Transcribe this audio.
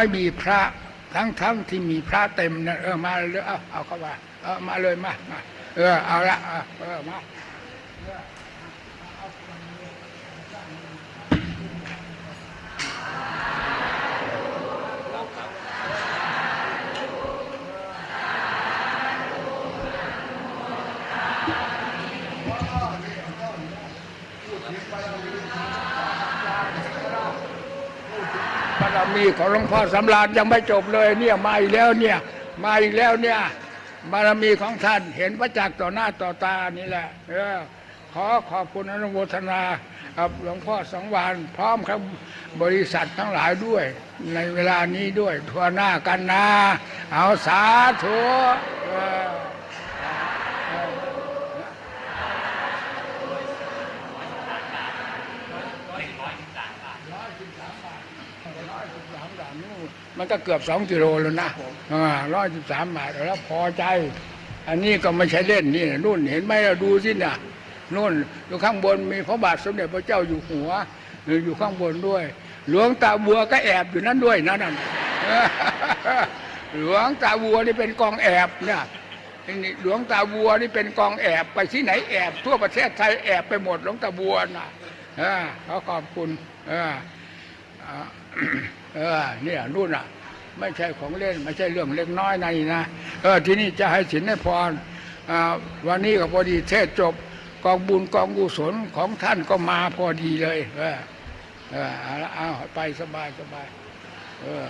ไม่มีพระทั้งทั้งที่มีพระเต็มนะเออมาเลยเอาเอาเข้ามาเออมาเลยมามาเออเอาละเอาเออมา บารมีของหลวงพ่อสำราญยังไม่จบเลยเนี่ยมาอีกแล้วเนี่ยมาอีกแล้วเนี่ยบารมีของท่านเห็นประจักษ์ต่อหน้าต่อตานี่แหละเออขอขอบคุณอนุโมทนากับหลวงพ่อสังวานพร้อมครับบริษัททั้งหลายด้วย ในเวลานี้ด้วย ทั่วหน้ากันนะเอาสาธุเออ มันก็เกือบสองกิโลแล้วนะร้อยสิบสามบาทแล้วพอใจ อันนี้ก็ไม่ใช่เล่นนี่นู่นเห็นไหมเราดูสิน่ะนู่นอยู่ข้างบนมีพระบาทสมเด็จพระเจ้าอยู่หัวอยู่ข้างบนด้วย หลวงตาบัวก็แอบอยู่นั่นด้วยนะนั่นหลวงตาบัวนี่เป็นกองแอบเนี่ยนี่หลวงตาบัวนี่เป็นกองแอบไปที่ไหนแอบทั่วประเทศไทยแอบไปหมดหลวงตาบัวน่ะเออขอขอบคุณเอออ่า เออเนี่ยนู่นอะ ไม่ใช่ของเล่น ไม่ใช่เรื่องเล็กน้อยในนะเออที่นี่จะให้สินให้พรอ่าวันนี้ก็พอดีเทศจบกองบุญกองกุศลของท่านก็มาพอดีเลย เออเออเอาไปสบายสบายเออ